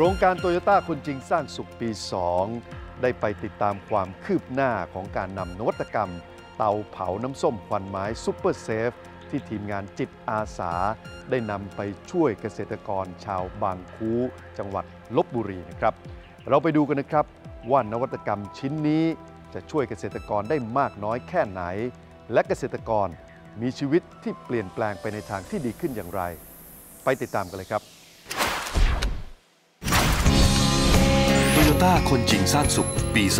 โครงการโตโยต้าคนจริงสร้างสุขปี 2 ได้ไปติดตามความคืบหน้าของการนำนวัตกรรม เตาเผาน้ำส้มควันไม้ซูเปอร์เซฟที่ทีมงานจิตอาสา ได้นำไปช่วยเกษตรกรชาวบางคูจังหวัดลบบุรีนะครับ เราไปดูกันนะครับว่านวัตกรรมชิ้นนี้จะช่วยเกษตรกรได้มากน้อยแค่ไหน และเกษตรกรมีชีวิตที่เปลี่ยนแปลงไปในทางที่ดีขึ้นอย่างไร ไปติดตามกันเลยครับ ต้าคนจริงสร้างสุข ปี 2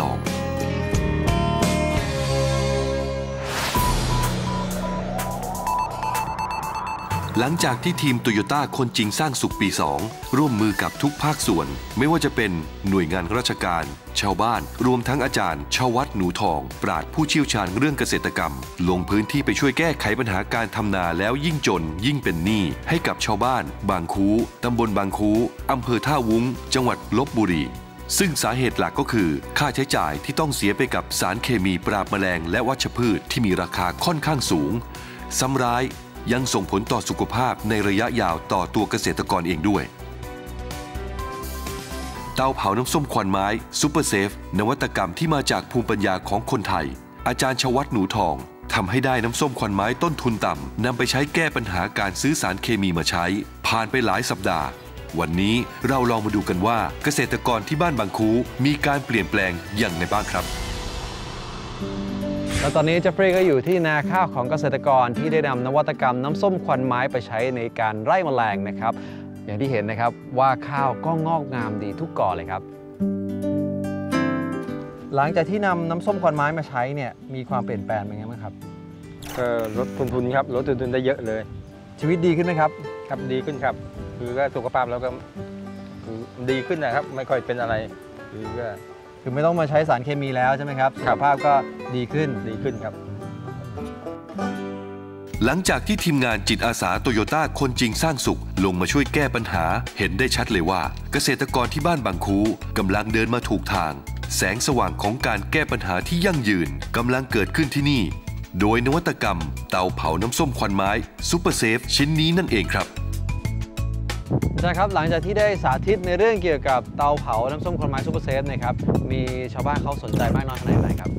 หลังจากที่ทีมโตโยต้าคนจริงสร้างสุขปี 2 ร่วมมือกับทุกภาคส่วน ไม่ว่าจะเป็นหน่วยงานราชการ ชาวบ้าน รวมทั้งอาจารย์ ชาววัดหนูทอง ปราดผู้เชี่ยวชาญเรื่องเกษตรกรรม ลงพื้นที่ไปช่วยแก้ไขปัญหาการทำนาแล้วยิ่งจน ยิ่งเป็นหนี้ให้กับชาวบ้าน บางคูตำบลบางคูอำเภอท่าวุ้ง จังหวัดลบบุรี ซึ่งสาเหตุหลักก็คือ ค่าใช้จ่ายที่ต้องเสียไปกับสารเคมีปราบแมลงและวัชพืชที่มีราคาค่อนข้างสูง ซ้ำร้ายยังส่งผลต่อสุขภาพในระยะยาวต่อตัวเกษตรกรเองด้วย เตาเผาน้ำส้มควันไม้ซูเปอร์เซฟนวัตกรรมที่มาจากภูมิปัญญาของคนไทย อาจารย์ชวัตหนูทองทำให้ได้น้ำส้มควันไม้ต้นทุนต่ำนำไปใช้แก้ปัญหาการซื้อสารเคมีมาใช้ ผ่านไปหลายสัปดาห์ วันนี้เราลองมาดูกันว่าเกษตรกรที่บ้านบางคูมีการเปลี่ยนแปลงอย่างไรบ้างครับ แล้วตอนนี้เจฟฟรีย์ก็อยู่ที่นาข้าวของเกษตรกรที่ได้นำนวัตกรรมน้ำส้มควันไม้ไปใช้ในการไล่แมลงนะครับ อย่างที่เห็นนะครับว่าข้าวก็งอกงามดีทุกกอเลยครับ หลังจากที่นำน้ำส้มควันไม้มาใช้เนี่ยมีความเปลี่ยนแปลงเป็นไงบ้างครับก็ลดต้นทุนครับลดต้นทุนได้เยอะเลย ชีวิตดีขึ้นไหมครับ ครับดีขึ้นครับ คือก็สุขภาพเราก็คือดีขึ้นนะครับ ไม่ค่อยเป็นอะไร คือก็คือไม่ต้องมาใช้สารเคมีแล้วใช่ไหมครับสุครัขบภาพก็ดีขึ้นดีขึ้นครับ หลังจากที่ทีมงานจิตอาสาโตโยต้าคนจริงสร้างสุข ลงมาช่วยแก้ปัญหา เห็นได้ชัดเลยว่า เกษตรกรที่บ้านบางคูกำลังเดินมาถูกทาง แสงสว่างของการแก้ปัญหาที่ยั่งยืนกำลังเกิดขึ้นที่นี่ โดยนวัตกรรม เตาเผาน้ำส้มควันไม้ซูเปอร์เซฟชิ้นนี้นั่นเองครับ อาจารย์ครับหลังจากที่ได้สาธิตในเรื่องเกี่ยวกับเตาเผาน้ำส้มคนไม้ซูเปอร์เซฟนะครับมีชาวบ้านเขาสนใจมากน้อยขนาดไหนครับ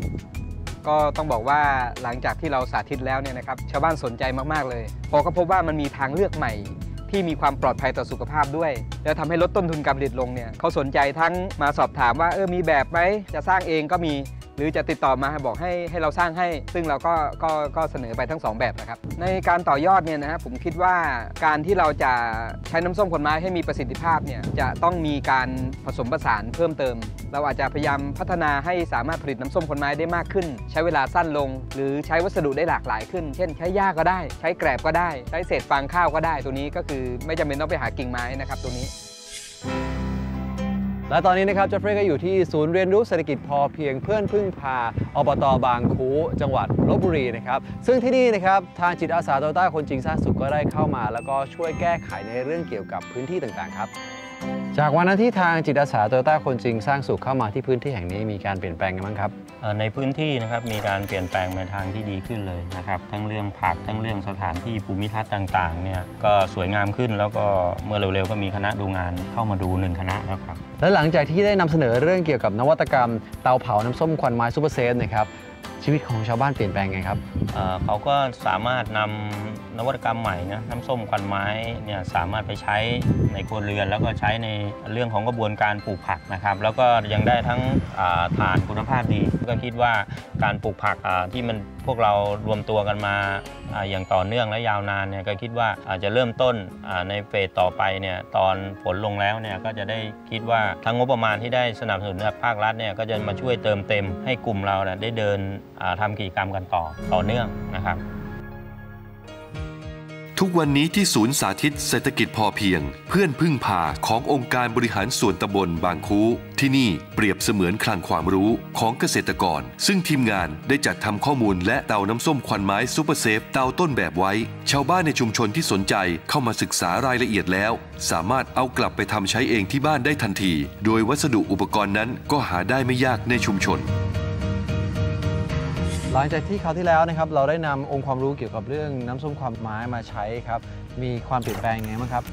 ก็ต้องบอกว่าหลังจากที่เราสาธิตแล้วเนี่ยนะครับชาวบ้านสนใจมากๆเลยพอก็พบว่ามันมีทางเลือกใหม่ ที่มีความปลอดภัยต่อสุขภาพด้วย แล้วทำให้ลดต้นทุนการผลิตลงเนี่ยเขาสนใจทั้งมาสอบถามว่าเออมีแบบไหมจะสร้างเองก็มี หรือจะติดต่อมาบอกให้ให้เราสร้างให้ ซึ่งเราก็ก็ก็เสนอไปทั้งสองแบบนะครับ ในการต่อยอดเนี่ยนะฮะผมคิดว่าการที่เราจะใช้น้ำส้มขนไม้ให้มีประสิทธิภาพเนี่ยจะต้องมีการผสมผสานเพิ่มเติม เราอาจจะพยายามพัฒนาให้สามารถผลิตน้ำส้มขนไม้ได้มากขึ้น ใช้เวลาสั้นลง หรือใช้วัสดุได้หลากหลายขึ้น เช่น ใช้หญ้าก็ได้ ใช้แกลบก็ได้ ใช้เศษฟางข้าวก็ได้ ตัวนี้ก็คือไม่จำเป็นต้องไปหากิ่งไม้นะครับตัวนี้ และตอนนี้นะครับเจฟฟรย์ก็อยู่ที่ศูนย์เรียนรู้เศรษฐกิจพอเพียงเพื่อนพึ่งพาอบตบางคูจังหวัดลบบุรีนะครับซึ่งที่นี่นะครับทางจิตอาสาโตต้าคนจริงสร้างสุขก็ได้เข้ามา แล้วก็ช่วยแก้ไขในเรื่องเกี่ยวกับพื้นที่ต่างๆครับ จากวันนั้นที่ทางจิตอาสาโตโยต้าคนจริงสร้างสุขเข้ามาที่พื้นที่แห่งนี้มีการเปลี่ยนแปลงกันบ้างครับเอ่อในพื้นที่นะครับมีการเปลี่ยนแปลงในทางที่ดีขึ้นเลยนะครับทั้งเรื่องผักทั้งเรื่องสถานที่ภูมิทัศน์ต่างๆเนี่ยก็สวยงามขึ้นแล้วก็เมื่อเร็วๆก็มีคณะดูงานเข้ามาดูหนึ่งคณะแล้วครับและหลังจากที่ได้นำเสนอเรื่องเกี่ยวกับนวัตกรรมเตาเผาน้ำส้มควันไม้ซูเปอร์เซฟนะครับ ชีวิตของชาวบ้านเปลี่ยนแปลงไงครับเเขาก็สามารถนำนวัตกรรมใหม่นะน้ำส้มควันไม้เนี่ยสามารถไปใช้ในครัวเรือน แล้วก็ใช้ในเรื่องของกระบวนการปลูกผักนะครับ แล้วก็ยังได้ทั้งฐานคุณภาพดี ก็คิดว่าการปลูกผักที่มันพวกเรารวมตัวกันมาออย่างต่อเนื่องและยาวนานเนี่ยก็คิดว่าอาจจะเริ่มต้นในเฟสต่อไปเนี่ยตอนผลลงแล้วเนี่ยก็จะได้คิดว่าทั้งงบประมาณที่ได้สนับสนุนจากภาครัฐเนี่ยก็จะมาช่วยเติมเต็มให้กลุ่มเราเนี่ยได้เดิน ทำกิจกรรมกันต่อต่อเนื่องนะครับ ทุกวันนี้ที่ศูนย์สาธิตเศรษฐกิจพอเพียง เพื่อนพึ่งพาขององค์การบริหารส่วนตำบลบางคูที่นี่เปรียบเสมือนคลังความรู้ของเกษตรกร ซึ่งทีมงานได้จัดทำข้อมูลและเตาน้ำส้มควันไม้ซูเปอร์เซฟเตาต้นแบบไว้ ชาวบ้านในชุมชนที่สนใจเข้ามาศึกษารายละเอียดแล้ว สามารถเอากลับไปทำใช้เองที่บ้านได้ทันที โดยวัสดุอุปกรณ์นั้นก็หาได้ไม่ยากในชุมชน หลังจากที่คราวที่แล้วนะครับเราได้นำองค์ความรู้เกี่ยวกับเรื่องน้ำส้มควันไม้มาใช้ครับ มีความเปลี่ยนแปลงยังไงบ้างครับ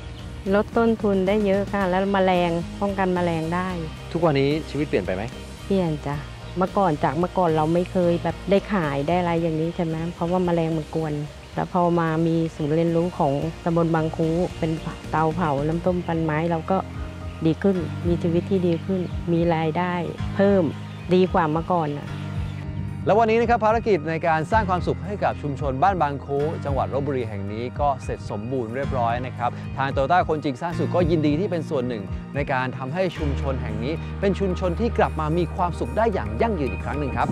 ลดต้นทุนได้เยอะค่ะ แล้วแมลงป้องกันแมลงได้ ทุกวันนี้ชีวิตเปลี่ยนไปไหมเปลี่ยนจ้ะเมื่อก่อนจากเมื่อก่อนเราไม่เคยแบบได้ขายได้อะไรอย่างนี้ใช่ไหมเพราะว่าแมลงมันกวน แล้วพอมามีศูนย์เรียนรู้ของตำบลบางคูเป็นเตาเผาน้ำต้มปันไม้เราก็ดีขึ้น มีชีวิตที่ดีขึ้น มีรายได้ เพิ่มดีกว่าเมื่อก่อนน่ะ แล้ววันนี้นะครับภารกิจในการสร้างความสุขให้กับชุมชนบ้านบางคูจังหวัดลบบุรีแห่งนี้ก็เสร็จสมบูรณ์เรียบร้อยนะครับทางโตโยต้าคนจริงสร้างสุขก็ยินดีที่เป็นส่วนหนึ่ง ในการทำให้ชุมชนแห่งนี้ เป็นชุมชนที่กลับมามีความสุขได้อย่างยั่งยืนอีกครั้งหนึ่งครับ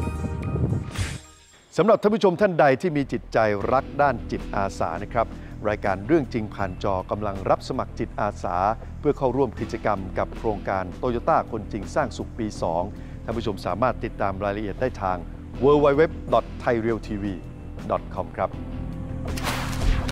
สำหรับท่านผู้ชมท่านใดที่มีจิตใจรักด้านจิตอาสานะครับรายการเรื่องจริงผ่านจอกำลังรับสมัครจิตอาสา เพื่อเข้าร่วมกิจกรรมกับโครงการโตโยต้าคนจริงสร้างสุขปี 2 ท่านผู้ชมสามารถติดตามรายละเอียดได้ทาง www.thairealtv.com ครับ